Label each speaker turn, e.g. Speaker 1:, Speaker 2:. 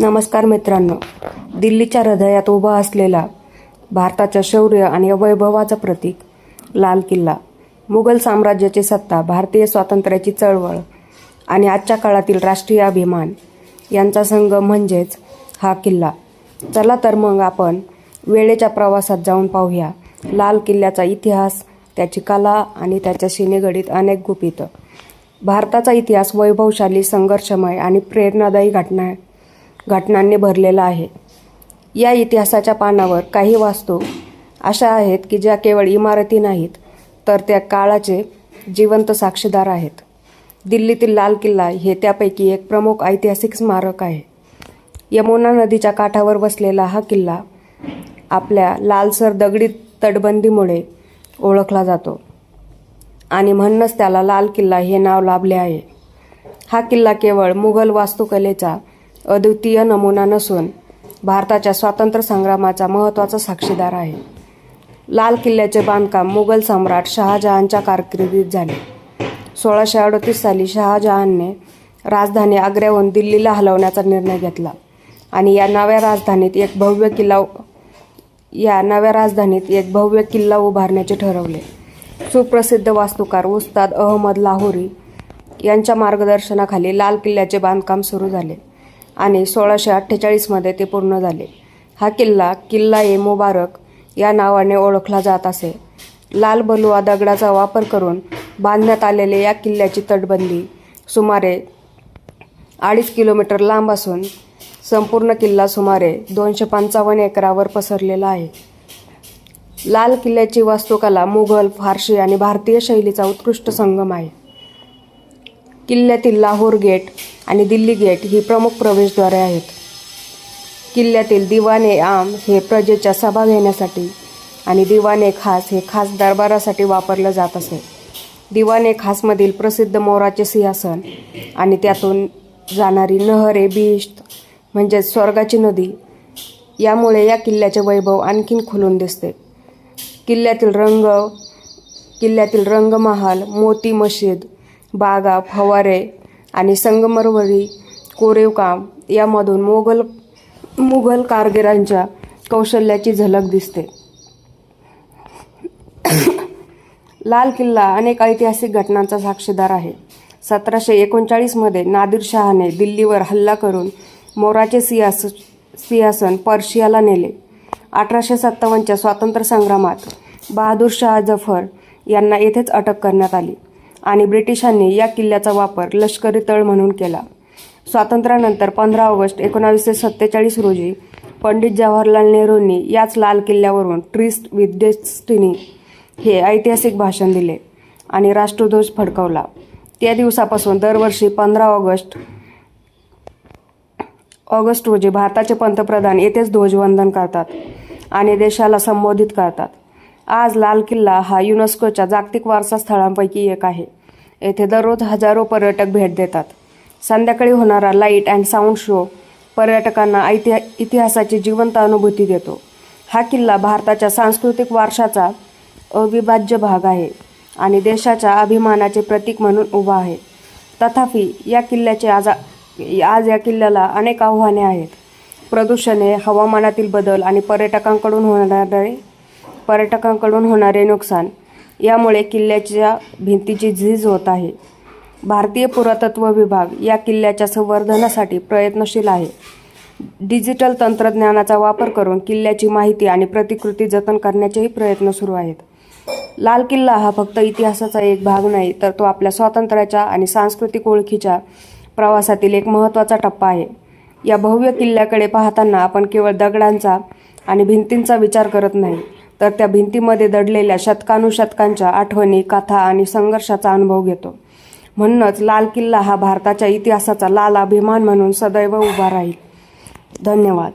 Speaker 1: नमस्कार मित्रांनो. दिल्लीच्या हृदयात उभा असलेला भारताच्या शौर्य आणि वैभवाचं प्रतीक लाल किल्ला. मुघल साम्राज्याची सत्ता भारतीय स्वातंत्र्याची चळवळ आणि आजच्या काळातील राष्ट्रीय अभिमान यांचा संगम म्हणजेच हा किल्ला. चला तर मग आपण वेळेच्या प्रवासात जाऊन पाहूया लाल किल्ल्याचा इतिहास त्याची कला आणि त्याच्याशी निगडीत अनेक गुपितं. भारताचा इतिहास वैभवशाली संघर्षमय आणि प्रेरणादायी घटना घटनांनी भरलेला आहे. या इतिहासाच्या पानावर काही वास्तू अशा आहेत की ज्या केवळ इमारती नाहीत तर त्या काळाचे जिवंत साक्षीदार आहेत. दिल्लीतील लाल किल्ला हे त्यापैकी एक प्रमुख ऐतिहासिक स्मारक आहे. यमुना नदीच्या काठावर वसलेला हा किल्ला आपल्या लालसर दगडी तटबंदीमुळे ओळखला जातो आणि म्हणूनच त्याला लाल किल्ला हे नाव लाभले आहे. हा किल्ला केवळ मुघल वास्तुकलेचा अद्वितीय नमुना नसून भारताच्या स्वातंत्र्य संग्रामाचा महत्त्वाचा साक्षीदार आहे. लाल किल्ल्याचे बांधकाम मुघल सम्राट शहाजहानच्या कारकिर्दीत झाले. सोळाशे अडतीस साली शहाजहानने राजधानी आग्र्याहून दिल्लीला हलवण्याचा निर्णय घेतला आणि या नव्या राजधानीत एक भव्य किल्ला या नव्या राजधानीत एक भव्य किल्ला उभारण्याचे ठरवले. सुप्रसिद्ध वास्तुकार उस्ताद अहमद लाहोरी यांच्या मार्गदर्शनाखाली लाल किल्ल्याचे बांधकाम सुरू झाले. आणि सोळाशे अठ्ठेचाळीसमध्ये ते पूर्ण झाले. हा किल्ला किल्ला ए मुबारक या नावाने ओळखला जात असे. लाल बलुआ दगडाचा वापर करून बांधण्यात आलेले या किल्ल्याची तटबंदी सुमारे अडीच किलोमीटर लांब असून संपूर्ण किल्ला सुमारे दोनशे पंचावन्न एकरावर पसरलेला आहे. लाल किल्ल्याची वास्तुकला मुघल फारशी आणि भारतीय शैलीचा उत्कृष्ट संगम आहे. किल्ल्यातील लाहोर गेट आणि दिल्ली गेट ही प्रमुख प्रवेशद्वारे आहेत. किल्ल्यातील दिवाने आम हे प्रजेच्या सभा घेण्यासाठी आणि दिवाने खास हे खास दरबारासाठी वापरलं जात असे. दिवाने खासमधील प्रसिद्ध मोराचे सिंहासन आणि त्यातून जाणारी नहरे बिष्ट म्हणजेच स्वर्गाची नदी यामुळे या किल्ल्याचे वैभव आणखीन खुलून दिसते. किल्ल्यातील रंग किल्ल्यातील रंगमहाल मोती मशीद बागा फवारे आणि संगमरवरी कोरीवकाम यामधून मोगल मुघल कारगिरांच्या कौशल्याची झलक दिसते. लाल किल्ला अनेक ऐतिहासिक घटनांचा साक्षीदार आहे. सतराशे एकोणचाळीसमध्ये नादिर शहाने दिल्लीवर हल्ला करून मोराचे सियास सिंहासन पर्शियाला नेले. अठराशे सत्तावन्नच्या स्वातंत्र्य संग्रामात बहादूर शाह जफर यांना येथेच अटक करण्यात आली. आणि ब्रिटिशांनी या किल्ल्याचा वापर लष्करी तळ म्हणून केला. स्वातंत्र्यानंतर पंधरा ऑगस्ट एकोणावीसशे सत्तेचाळीस रोजी पंडित जवाहरलाल नेहरूंनी याच लाल किल्ल्यावरून ट्रिस्ट विथ डेस्टिनी हे ऐतिहासिक भाषण दिले आणि राष्ट्रध्वज फडकवला. त्या दिवसापासून दरवर्षी पंधरा ऑगस्ट ऑगस्ट रोजी भारताचे पंतप्रधान येथेच ध्वजवंदन करतात आणि देशाला संबोधित करतात. आज लाल किल्ला हा युनेस्कोच्या जागतिक वारसा स्थळांपैकी एक आहे. येथे दररोज हजारो पर्यटक भेट देतात. संध्याकाळी होणारा लाइट अँड साऊंड शो पर्यटकांना ऐतिहा इतिहासाची जिवंत अनुभूती देतो. हा किल्ला भारताच्या सांस्कृतिक वारशाचा अविभाज्य भाग आहे आणि देशाच्या अभिमानाचे प्रतीक म्हणून उभा आहे. तथापि या किल्ल्याचे आज आज या किल्ल्याला अनेक आव्हाने आहेत. प्रदूषणे हवामानातील बदल आणि पर्यटकांकडून होणारे पर्यटकांकडून होणारे नुकसान यामुळे किल्ल्याच्या भिंतीची झीज होत आहे. भारतीय पुरातत्व विभाग या किल्ल्याच्या संवर्धनासाठी प्रयत्नशील आहे. डिजिटल तंत्रज्ञानाचा वापर करून किल्ल्याची माहिती आणि प्रतिकृती जतन करण्याचेही प्रयत्न सुरू आहेत. लाल किल्ला हा फक्त इतिहासाचा एक भाग नाही तर तो आपल्या स्वातंत्र्याच्या आणि सांस्कृतिक ओळखीच्या प्रवासातील एक महत्त्वाचा टप्पा आहे. या भव्य किल्ल्याकडे पाहताना आपण केवळ दगडांचा आणि भिंतींचा विचार करत नाही तर त्या भिंतीमध्ये दडलेल्या शतकानुशतकांच्या आठवणी कथा आणि संघर्षाचा अनुभव घेतो. म्हणूनच लाल किल्ला हा भारताच्या इतिहासाचा लाल अभिमान म्हणून सदैव उभा राहील. धन्यवाद.